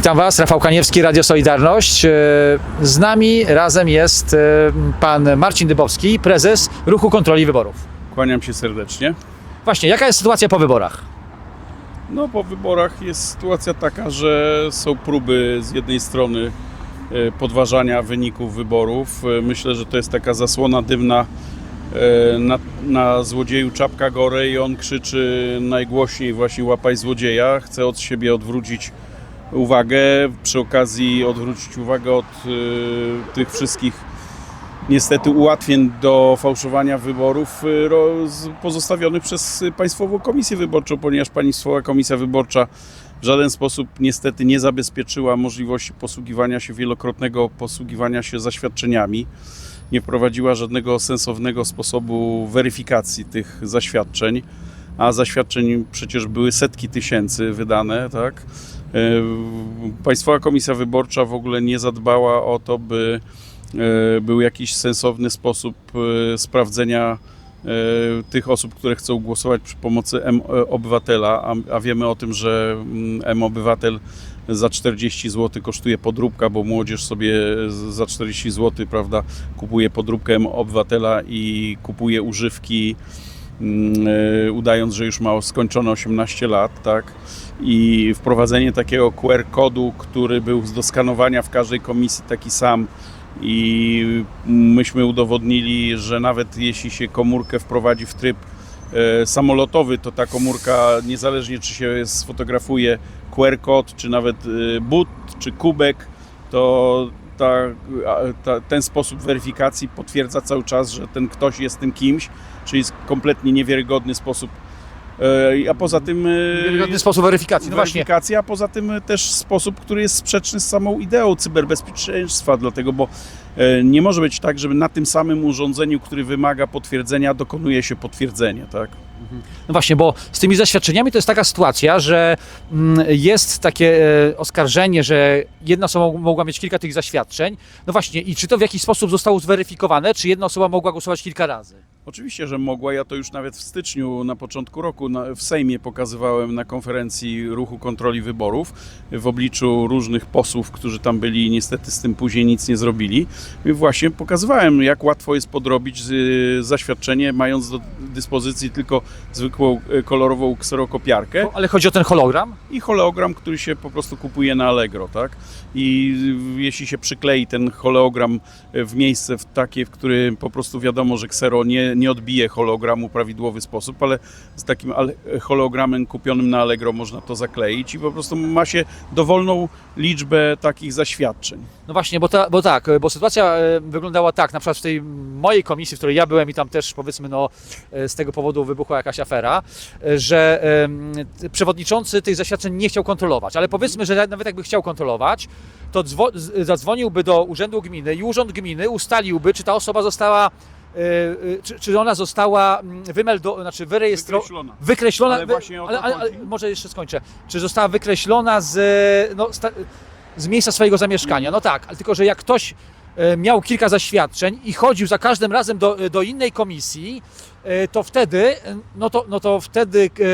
Witam Was, Rafał Kaniewski, Radio Solidarność. E, Z nami razem jest e, pan Marcin Dybowski, prezes Ruchu Kontroli Wyborów. Kłaniam się serdecznie. Właśnie, jaka jest sytuacja po wyborach? No, po wyborach jest sytuacja taka, że są próby z jednej strony e, podważania wyników wyborów. Myślę, że to jest taka zasłona dymna na, na złodzieju czapka gore i on krzyczy najgłośniej właśnie łapaj złodzieja. Chce od siebie odwrócić uwagę, przy okazji odwrócić uwagę od e, tych wszystkich niestety ułatwień do fałszowania wyborów y, pozostawionych przez y, Państwową Komisję Wyborczą, ponieważ Państwowa Komisja Wyborcza w żaden sposób niestety nie zabezpieczyła możliwości posługiwania się, wielokrotnego posługiwania się zaświadczeniami. Nie wprowadziła żadnego sensownego sposobu weryfikacji tych zaświadczeń, a zaświadczeń przecież były setki tysięcy wydane, tak? Y, Państwowa Komisja Wyborcza w ogóle nie zadbała o to, by e, był jakiś sensowny sposób e, sprawdzenia e, tych osób, które chcą głosować przy pomocy M-Obywatela, a, wiemy o tym, że mm, M-Obywatel za 40 zł kosztuje podróbka, bo młodzież sobie za 40 zł, prawda, kupuje podróbkę M-Obywatela i kupuje używki mm, e, udając, że już ma skończone 18 lat, tak? I wprowadzenie takiego QR-kodu, który był do skanowania w każdej komisji taki sam, i myśmy udowodnili, że nawet jeśli się komórkę wprowadzi w tryb e, samolotowy, to ta komórka, niezależnie czy się sfotografuje QR-kod, czy nawet e, but, czy kubek, to ta, ta, ten sposób weryfikacji potwierdza cały czas, że ten ktoś jest tym kimś, czyli jest kompletnie niewiarygodny sposób. E, A poza tym. e, Wiarygodny sposób weryfikacji. No weryfikacja, a poza tym też sposób, który jest sprzeczny z samą ideą cyberbezpieczeństwa, dlatego, bo e, nie może być tak, żeby na tym samym urządzeniu, który wymaga potwierdzenia, dokonuje się potwierdzenie, tak? No właśnie, bo z tymi zaświadczeniami to jest taka sytuacja, że mm, jest takie e, oskarżenie, że jedna osoba mogła mieć kilka tych zaświadczeń. No właśnie, i czy to w jakiś sposób zostało zweryfikowane, czy jedna osoba mogła głosować kilka razy? Oczywiście, że mogła. Ja to już nawet w styczniu, na początku roku, w Sejmie pokazywałem na konferencji Ruchu Kontroli Wyborów w obliczu różnych posłów, którzy tam byli i niestety z tym później nic nie zrobili. I właśnie pokazywałem, jak łatwo jest podrobić y, zaświadczenie, mając do dyspozycji tylko zwykłą y, kolorową kserokopiarkę ale chodzi o ten hologram? i hologram, który się po prostu kupuje na Allegro, tak? I jeśli się przyklei ten hologram w miejsce w takie, w którym po prostu wiadomo, że ksero nie, nie odbije hologramu w prawidłowy sposób, ale z takim hologramem kupionym na Allegro można to zakleić i po prostu ma się dowolną liczbę takich zaświadczeń. No właśnie, bo, ta, bo tak, bo sytuacja e, wyglądała tak, na przykład w tej mojej komisji, w której ja byłem i tam też powiedzmy no e, z tego powodu wybuchła jakaś afera, e, że przewodniczący tych zaświadczeń nie chciał kontrolować, ale powiedzmy, że nawet jakby chciał kontrolować, to zadzwoniłby do urzędu gminy i urząd gminy ustaliłby, czy ta osoba została e, e, czy, czy ona została mm, wymeldo, znaczy wyrejestrowana, Wykreślona. wykreślona, Ale to ale, ale, ale może jeszcze skończę. Czy została wykreślona z, no, sta, z miejsca swojego zamieszkania? No tak, ale tylko, że jak ktoś e, miał kilka zaświadczeń i chodził za każdym razem do, do innej komisji, e, to wtedy, e, no to, no to wtedy e,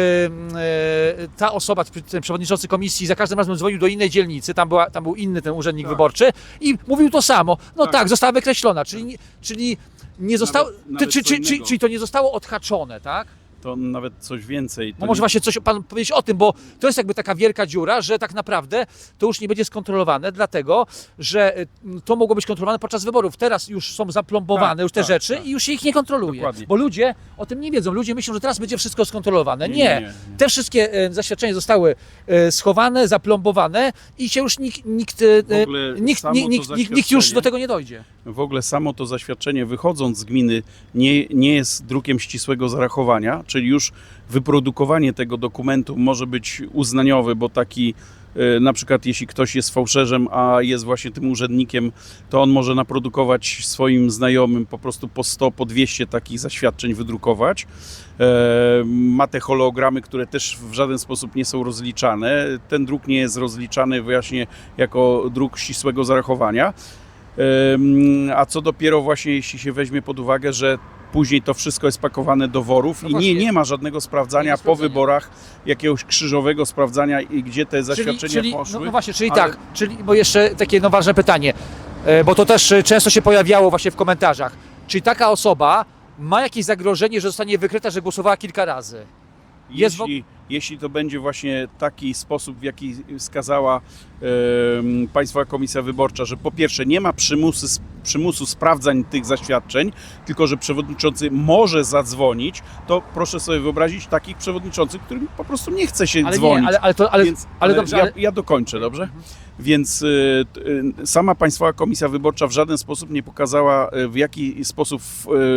e, ta osoba, ten przewodniczący komisji, za każdym razem dzwonił do innej dzielnicy, tam, była, tam był inny ten urzędnik Tak. wyborczy i mówił to samo. No tak, Tak. została wykreślona, czyli, nie- czyli nie zostało, nawet czy, co czy, czy, innego. czyli to nie zostało odhaczone, tak? To nawet coś więcej. To No może nie- właśnie coś pan powiedzieć o tym, bo to jest jakby taka wielka dziura, że tak naprawdę to już nie będzie skontrolowane, dlatego że y, to mogło być kontrolowane podczas wyborów. Teraz już są zaplombowane Tak, już te tak, rzeczy tak. i już się ich nie kontroluje. Dokładnie. Bo ludzie o tym nie wiedzą. Ludzie myślą, że teraz będzie wszystko skontrolowane. Nie. Nie, nie, nie. Te wszystkie e, zaświadczenia zostały e, schowane, zaplombowane i się już nikt, nikt, W ogóle nikt, samo nikt, to nikt, nikt, nikt już zaświadczenie- do tego nie dojdzie. w ogóle samo to zaświadczenie wychodząc z gminy nie, nie jest drukiem ścisłego zarachowania, czyli już wyprodukowanie tego dokumentu może być uznaniowy, bo taki e, na przykład jeśli ktoś jest fałszerzem, a jest właśnie tym urzędnikiem, to on może naprodukować swoim znajomym po prostu po 100, po 200 takich zaświadczeń wydrukować. E, Ma te hologramy, które też w żaden sposób nie są rozliczane. Ten druk nie jest rozliczany właśnie jako druk ścisłego zarachowania. A co dopiero właśnie jeśli się weźmie pod uwagę, że później to wszystko jest pakowane do worów No i nie, nie ma żadnego sprawdzania ma po wyborach, jakiegoś krzyżowego sprawdzania i gdzie te zaświadczenia czyli, czyli, poszły. No, no właśnie, czyli ale- tak, czyli, bo jeszcze takie no ważne pytanie, e, bo to też często się pojawiało właśnie w komentarzach. Czy taka osoba ma jakieś zagrożenie, że zostanie wykryta, że głosowała kilka razy? Jest jeśli, jeśli to będzie właśnie taki sposób, w jaki wskazała em, Państwowa Komisja Wyborcza, że po pierwsze nie ma przymusu, przymusu sprawdzań tych zaświadczeń, tylko że przewodniczący może zadzwonić, to proszę sobie wyobrazić takich przewodniczących, którym po prostu nie chce się Ale dzwonić. nie, ale, ale to, ale, Więc, ale dobrze, ja, ja dokończę, dobrze? Więc y, y, sama Państwowa Komisja Wyborcza w żaden sposób nie pokazała, y, w jaki sposób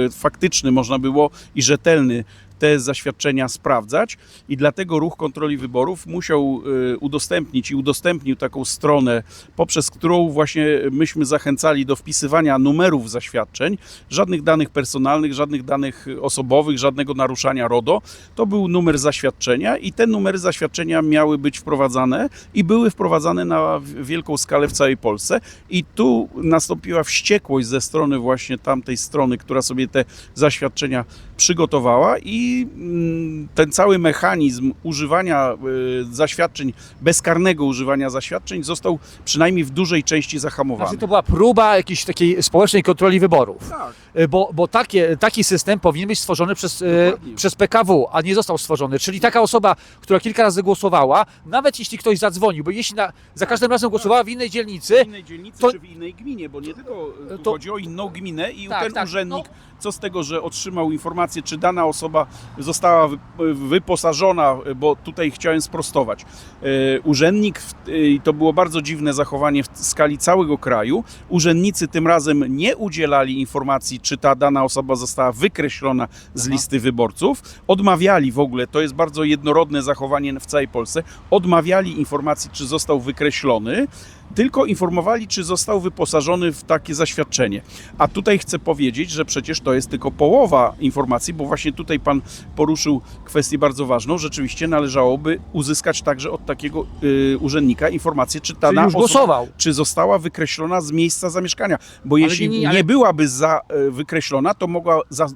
y, faktyczny można było i rzetelny te zaświadczenia sprawdzać i dlatego ruch kontroli wyborów musiał y, udostępnić i udostępnił taką stronę, poprzez którą właśnie myśmy zachęcali do wpisywania numerów zaświadczeń, żadnych danych personalnych, żadnych danych osobowych, żadnego naruszania RODO. To był numer zaświadczenia i te numery zaświadczenia miały być wprowadzane i były wprowadzane na wielką skalę w całej Polsce. I tu nastąpiła wściekłość ze strony właśnie tamtej strony, która sobie te zaświadczenia przygotowała i mm, ten cały mechanizm używania y, zaświadczeń, bezkarnego używania zaświadczeń został przynajmniej w dużej części zahamowany. znaczy to była próba jakiejś takiej społecznej kontroli wyborów. Tak. E, Bo, bo takie, taki system powinien być stworzony przez, e, Dokładnie. przez PKW, a nie został stworzony. Czyli taka osoba, która kilka razy głosowała, nawet jeśli ktoś zadzwonił, bo jeśli na, za każdym razem głosowała w innej dzielnicy, w innej dzielnicy to- czy w innej gminie, bo nie tylko e, To- chodzi o inną gminę i Tak, ten tak, urzędnik, co z tego, że otrzymał informację, czy dana osoba została wy- wyposażona, bo tutaj chciałem sprostować. E, Urzędnik, e, i to było bardzo dziwne zachowanie w skali całego kraju, urzędnicy tym razem nie udzielali informacji, czy ta dana osoba została wykreślona z Aha. listy wyborców, odmawiali w ogóle, to jest bardzo jednorodne zachowanie w całej Polsce, odmawiali informacji, czy został wykreślony, tylko informowali, czy został wyposażony w takie zaświadczenie. A tutaj chcę powiedzieć, że przecież to jest tylko połowa informacji, bo właśnie tutaj pan poruszył kwestię bardzo ważną. Rzeczywiście należałoby uzyskać także od takiego y, urzędnika informację, czy czyli dana już osoba głosował. czy została wykreślona z miejsca zamieszkania. Bo jeśli nie, nie, ale- byłaby za, e, wykreślona, to mogła za, e,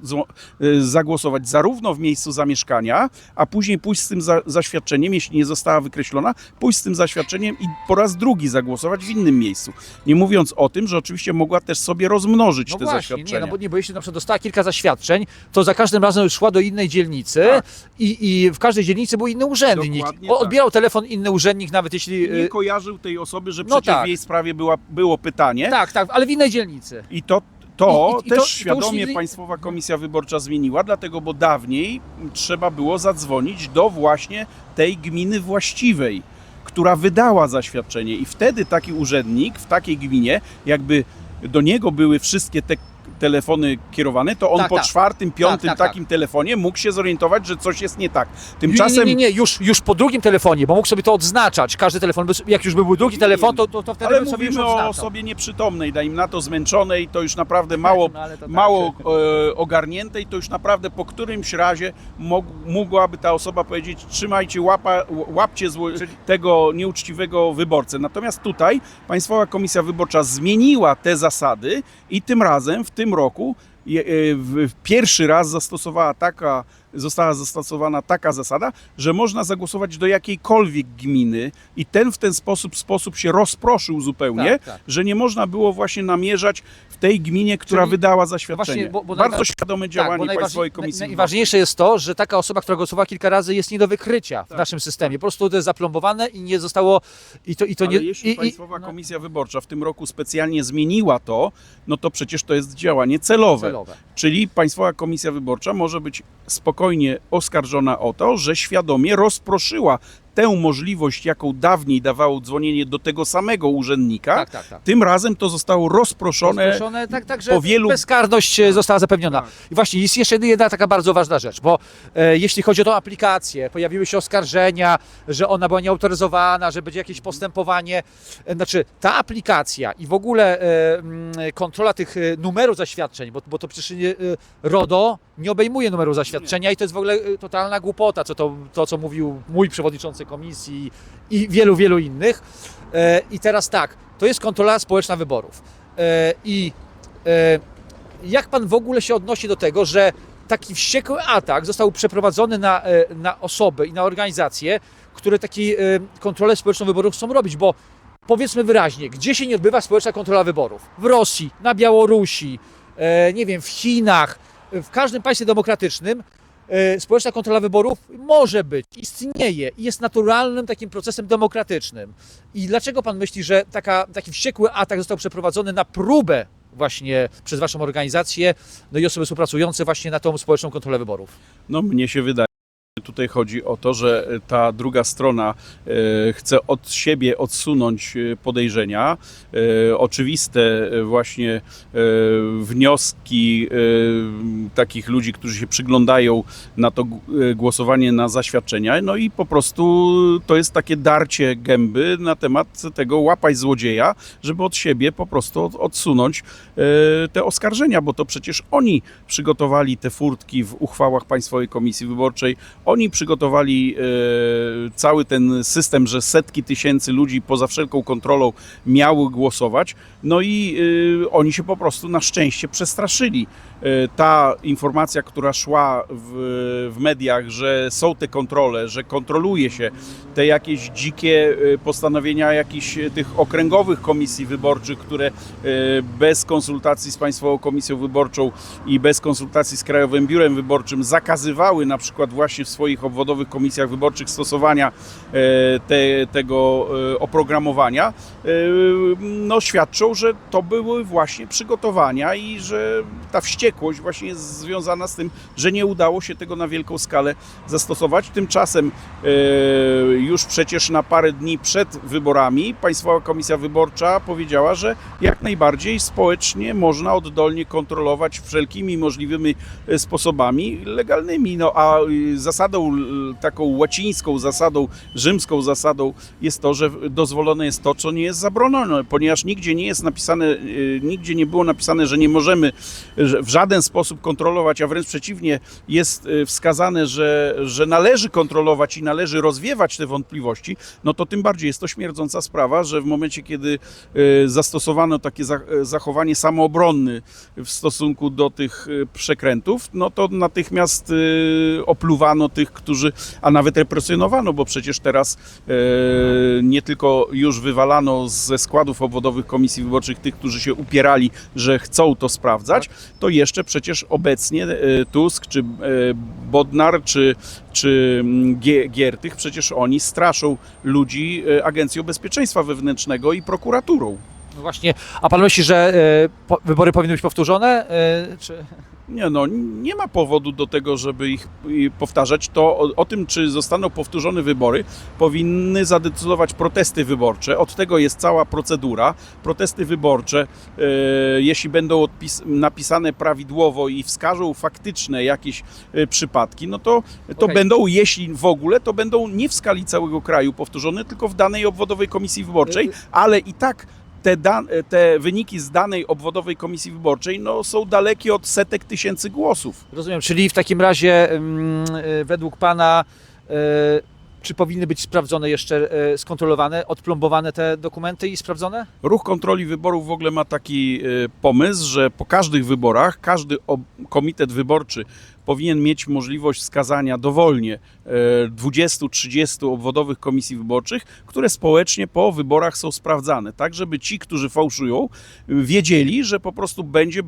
zagłosować zarówno w miejscu zamieszkania, a później pójść z tym za, zaświadczeniem, jeśli nie została wykreślona, pójść z tym zaświadczeniem i po raz drugi zagłosować w innym miejscu. Nie mówiąc o tym, że oczywiście mogła też sobie rozmnożyć No te właśnie, nie, zaświadczenia. no bo, nie, bo jeśli na przykład dostała kilka zaświadczeń, to za każdym razem szła do innej dzielnicy Tak. i, i w każdej dzielnicy był inny urzędnik. Dokładnie O, tak. Odbierał telefon inny urzędnik, nawet jeśli... Nie y, kojarzył tej osoby, że no przecież tak. w jej sprawie była, było pytanie. tak, tak, ale w innej dzielnicy. I to, to I- i- też to- i to już świadomie nigdy- Państwowa Komisja Wyborcza zmieniła, dlatego bo dawniej trzeba było zadzwonić do właśnie tej gminy właściwej, która wydała zaświadczenie. I wtedy taki urzędnik w takiej gminie, jakby do niego były wszystkie te telefony kierowane, to on Tak, po tak. czwartym, piątym tak, tak. takim telefonie mógł się zorientować, że coś jest nie tak. Nie, Tymczasem nie, nie, nie, już, już po drugim telefonie, bo mógł sobie to odznaczać. Każdy telefon, jak już by był drugi telefon, to, to, to wtedy ale sobie już mówimy o odznaczał. osobie nieprzytomnej, dajmy na to zmęczonej, to już naprawdę mało No, tak. mało e, ogarniętej, to już naprawdę po którymś razie mog, mogłaby ta osoba powiedzieć trzymajcie, łapa, łapcie zło, tego nieuczciwego wyborcę. Natomiast tutaj Państwowa Komisja Wyborcza zmieniła te zasady i tym razem, w tym roku, e, w pierwszy raz zastosowała taka, została zastosowana taka zasada, że można zagłosować do jakiejkolwiek gminy i ten w ten sposób, sposób się rozproszył zupełnie, Tak, tak. że nie można było właśnie namierzać w tej gminie, która Czyli wydała zaświadczenie. właśnie, bo- bo Bardzo najwa- świadome Tak, działanie bo Państwowej Komisji naj- najważniejsze jest to, że taka osoba, która głosowała kilka razy jest nie do wykrycia w Tak. naszym systemie. Po prostu to jest zaplombowane i nie zostało... I to, i to Ale nie, jeśli i, i, Państwowa no, Komisja Wyborcza w tym roku specjalnie zmieniła to, no to przecież to jest działanie celowe. celowe. Czyli Państwowa Komisja Wyborcza może być spokojnie oskarżona o to, że świadomie rozproszyła tę możliwość, jaką dawniej dawało dzwonienie do tego samego urzędnika. Tak, tak, tak. Tym razem to zostało rozproszone. Rozproszone, tak, tak, że po wielu- bezkarność e, została zapewniona. Tak. I właśnie jest jeszcze jedna taka bardzo ważna rzecz, bo e, jeśli chodzi o tą aplikację, pojawiły się oskarżenia, że ona była nieautoryzowana, że będzie jakieś postępowanie. E, znaczy, ta aplikacja i w ogóle e, kontrola tych e, numerów zaświadczeń, bo, bo to przecież nie, RODO nie obejmuje numeru zaświadczenia i to jest w ogóle totalna głupota, co to, to co mówił mój przewodniczący komisji i wielu, wielu innych. E, I teraz tak, to jest kontrola społeczna wyborów. E, I e, jak pan w ogóle się odnosi do tego, że taki wściekły atak został przeprowadzony na, na osoby i na organizacje, które takie e, kontrolę społeczną wyborów chcą robić, bo powiedzmy wyraźnie, gdzie się nie odbywa społeczna kontrola wyborów? W Rosji, na Białorusi, nie wiem, w Chinach, w każdym państwie demokratycznym społeczna kontrola wyborów może być, istnieje i jest naturalnym takim procesem demokratycznym. I dlaczego pan myśli, że taka, taki wściekły atak został przeprowadzony na próbę właśnie przez waszą organizację, no i osoby współpracujące właśnie na tą społeczną kontrolę wyborów? No mnie się wydaje, tutaj chodzi o to, że ta druga strona e, chce od siebie odsunąć e, podejrzenia. E, Oczywiste e, właśnie e, wnioski e, takich ludzi, którzy się przyglądają na to e, głosowanie na zaświadczenia. No i po prostu to jest takie darcie gęby na temat tego łapaj złodzieja, żeby od siebie po prostu od- odsunąć e, te oskarżenia, bo to przecież oni przygotowali te furtki w uchwałach Państwowej Komisji Wyborczej, oni przygotowali e, cały ten system, że setki tysięcy ludzi poza wszelką kontrolą miały głosować, no i e, oni się po prostu na szczęście przestraszyli. E, Ta informacja, która szła w, w mediach, że są te kontrole, że kontroluje się te jakieś dzikie e, postanowienia jakichś tych okręgowych komisji wyborczych, które e, bez konsultacji z Państwową Komisją Wyborczą i bez konsultacji z Krajowym Biurem Wyborczym zakazywały na przykład właśnie w swoich obwodowych komisjach wyborczych stosowania te, tego oprogramowania, no świadczą, że to były właśnie przygotowania i że ta wściekłość właśnie jest związana z tym, że nie udało się tego na wielką skalę zastosować. Tymczasem e, już przecież na parę dni przed wyborami Państwowa Komisja Wyborcza powiedziała, że jak najbardziej społecznie można oddolnie kontrolować wszelkimi możliwymi e, sposobami legalnymi. No a y, zasadą taką łacińską zasadą, rzymską zasadą jest to, że dozwolone jest to, co nie jest zabronione, ponieważ nigdzie nie jest napisane, nigdzie nie było napisane, że nie możemy że w żaden sposób kontrolować, a wręcz przeciwnie, jest y, wskazane, że, że należy kontrolować i należy rozwiewać te wątpliwości, no to tym bardziej jest to śmierdząca sprawa, że w momencie, kiedy y, zastosowano takie za- zachowanie samoobronne w stosunku do tych y, przekrętów, no to natychmiast y, opluwano tych, którzy, a nawet represjonowano, bo przecież teraz y, nie tylko już wywalano ze składów obwodowych komisji wyborczych tych, którzy się upierali, że chcą to sprawdzać, to jeszcze przecież obecnie y, Tusk, czy y, Bodnar, czy, czy mm, Gie- Giertych, przecież oni straszą ludzi y, Agencją Bezpieczeństwa Wewnętrznego i prokuraturą. No właśnie, a pan myśli, że e, wybory powinny być powtórzone? E, czy... Nie no, nie ma powodu do tego, żeby ich powtarzać. To o, o tym, czy zostaną powtórzone wybory, powinny zadecydować protesty wyborcze. Od tego jest cała procedura. Protesty wyborcze, e, jeśli będą napisane prawidłowo i wskażą faktyczne jakieś e, przypadki, no to, to Okej. będą, jeśli w ogóle, to będą nie w skali całego kraju powtórzone, tylko w danej obwodowej komisji wyborczej, ale i tak te, te wyniki z danej obwodowej komisji wyborczej no, są dalekie od setek tysięcy głosów. Rozumiem, czyli w takim razie mm, e, według pana e, czy powinny być sprawdzone jeszcze, e, skontrolowane, odplombowane te dokumenty i sprawdzone? Ruch kontroli wyborów w ogóle ma taki pomysł, że po każdych wyborach każdy komitet wyborczy powinien mieć możliwość wskazania dowolnie e, 20-30 obwodowych komisji wyborczych, które społecznie po wyborach są sprawdzane, tak żeby ci, którzy fałszują, wiedzieli, że po prostu będzie e,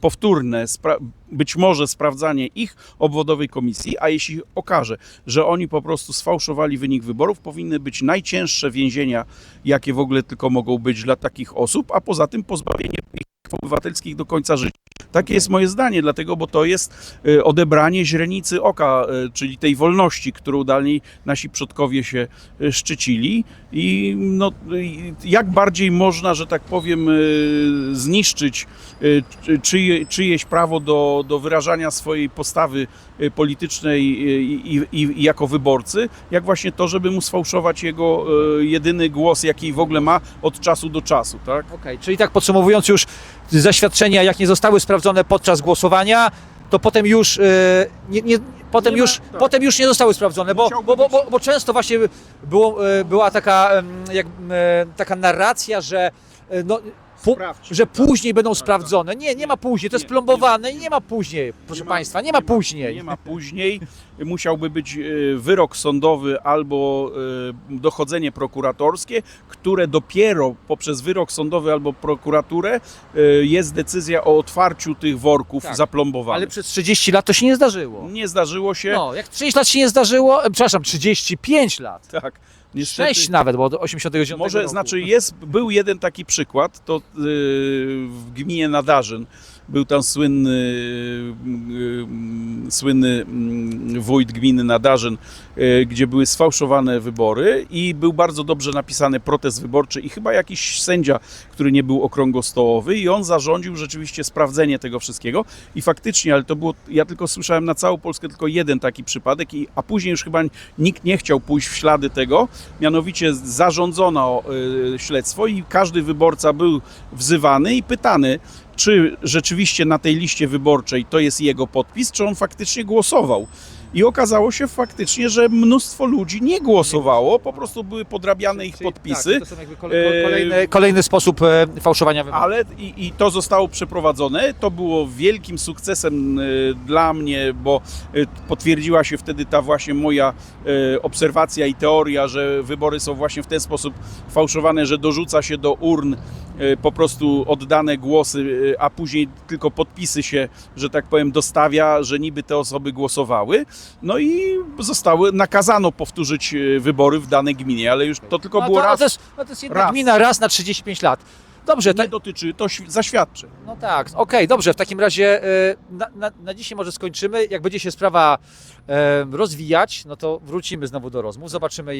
powtórne, być może sprawdzanie ich obwodowej komisji, a jeśli okaże, że oni po prostu sfałszowali wynik wyborów, powinny być najcięższe więzienia, jakie w ogóle tylko mogą być dla takich osób, a poza tym pozbawienie ich obywatelskich do końca życia. Takie jest moje zdanie, dlatego, bo to jest e, odebranie źrenicy oka, e, czyli tej wolności, którą dalej nasi przodkowie się e, szczycili i no, jak bardziej można, że tak powiem, zniszczyć czy- czyje, czyjeś prawo do, do wyrażania swojej postawy politycznej i, i, i jako wyborcy, jak właśnie to, żeby mu sfałszować jego jedyny głos, jaki w ogóle ma od czasu do czasu, tak? Okej, czyli tak podsumowując już zaświadczenia, jak nie zostały sprawdzone podczas głosowania, to potem już, e, nie, nie, potem Nie ma- już, tak. potem już nie zostały sprawdzone, bo, bo, bo, bo, bo często właśnie było, e, była taka, jak, e, taka narracja, że no, że później będą sprawdzone. Nie, nie ma później, to jest plombowane i nie ma później, proszę Państwa, nie ma później. Nie ma później. Musiałby być e, wyrok sądowy albo e, dochodzenie prokuratorskie, które dopiero poprzez wyrok sądowy albo prokuraturę e, jest decyzja o otwarciu tych worków Tak. zaplombowanych. Ale przez 30 lat to się nie zdarzyło. Nie zdarzyło się. No, jak 30 lat się nie zdarzyło, e, przepraszam, 35 lat. Tak. Niestety, 6 nawet, bo do 89 Może roku. znaczy jest, był jeden taki przykład, to yy, w gminie Nadarzyn był tam słynny, yy, słynny yy, wójt gminy Nadarzyn, yy, gdzie były sfałszowane wybory i był bardzo dobrze napisany protest wyborczy i chyba jakiś sędzia, który nie był okrągłostołowy i on zarządził rzeczywiście sprawdzenie tego wszystkiego. I faktycznie, ale to było, ja tylko słyszałem na całą Polskę tylko jeden taki przypadek, i, a później już chyba nikt nie chciał pójść w ślady tego, mianowicie zarządzono y, śledztwo i każdy wyborca był wzywany i pytany, czy rzeczywiście na tej liście wyborczej to jest jego podpis, czy on faktycznie głosował. I okazało się faktycznie, że mnóstwo ludzi nie głosowało, po prostu były podrabiane ich Czyli- podpisy. Tak, to są jakby kole, E, kolejny, kolejny sposób e, fałszowania wyborów. Ale i, i to zostało przeprowadzone. To było wielkim sukcesem y, dla mnie, bo y, potwierdziła się wtedy ta właśnie moja y, obserwacja i teoria, że wybory są właśnie w ten sposób fałszowane, że dorzuca się do urn y, po prostu oddane głosy, y, a później tylko podpisy się, że tak powiem, dostawia, że niby te osoby głosowały. No i zostały, nakazano powtórzyć y, wybory w danej gminie, ale już to tylko no było to, raz. To jest, no to jest jedna raz. gmina raz na 35 lat. Dobrze, To nie dotyczy, to świ- zaświadczy. no tak, okej, dobrze, w takim razie e, na, na, na dzisiaj może skończymy. Jak będzie się sprawa e, rozwijać, no to wrócimy znowu do rozmów, zobaczymy e,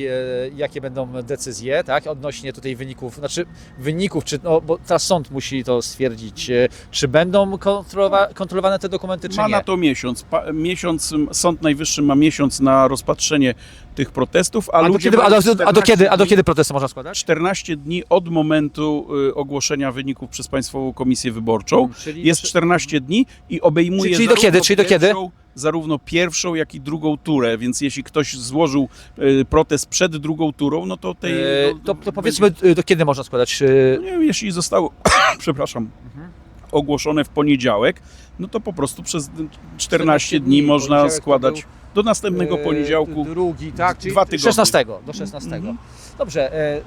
jakie będą decyzje, tak, odnośnie tutaj wyników, znaczy wyników, czy, no, bo teraz sąd musi to stwierdzić, e, czy będą kontrolowa, kontrolowane te dokumenty, czy Ma nie. na to miesiąc. Pa, miesiąc. Sąd Najwyższy ma miesiąc na rozpatrzenie tych protestów, a, a, do ludzie kiedy, a, do, a, do 14 kiedy, a do kiedy protesty można składać? 14 dni od momentu y, ogłoszenia wyników przez Państwową Komisję Wyborczą. Czyli Jest 14 dni i obejmuje Czyli- czyli do kiedy? Czyli do kiedy? Zarówno pierwszą, jak i drugą turę, więc jeśli ktoś złożył y, protest przed drugą turą, no to tej. E, no, to, to powiedzmy, e, do kiedy można składać? e, No nie jeśli zostało, przepraszam, Mhm. ogłoszone w poniedziałek, no to po prostu przez 14 dni dni, można składać był, do następnego e, poniedziałku. Drugi, tak, czyli dwa tygodnie. 16 do 16. Mhm. Dobrze, e,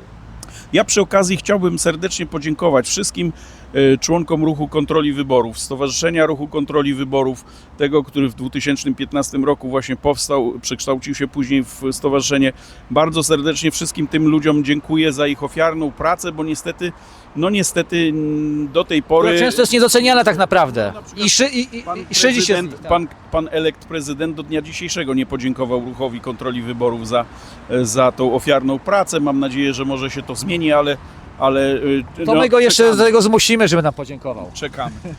Ja przy okazji chciałbym serdecznie podziękować wszystkim członkom Ruchu Kontroli Wyborów, Stowarzyszenia Ruchu Kontroli Wyborów, tego, który w 2015 roku właśnie powstał, przekształcił się później w stowarzyszenie. Bardzo serdecznie wszystkim tym ludziom dziękuję za ich ofiarną pracę, bo niestety, no niestety do tej która pory... często jest niedoceniana tak naprawdę. Na I, szy, i, i, Pan, i szydzi się tak. pan, pan elekt prezydent do dnia dzisiejszego nie podziękował Ruchowi Kontroli Wyborów za, za tą ofiarną pracę. Mam nadzieję, że może się to zmieni, ale. Ale y, To no, my go jeszcze do czekamy, tego zmusimy, żeby nam podziękował. czekamy.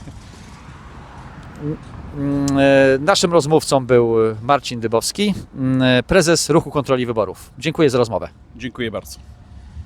Mm, e, Naszym rozmówcą był Marcin Dybowski, mm, prezes Ruchu Kontroli Wyborów. Dziękuję za rozmowę. Dziękuję bardzo.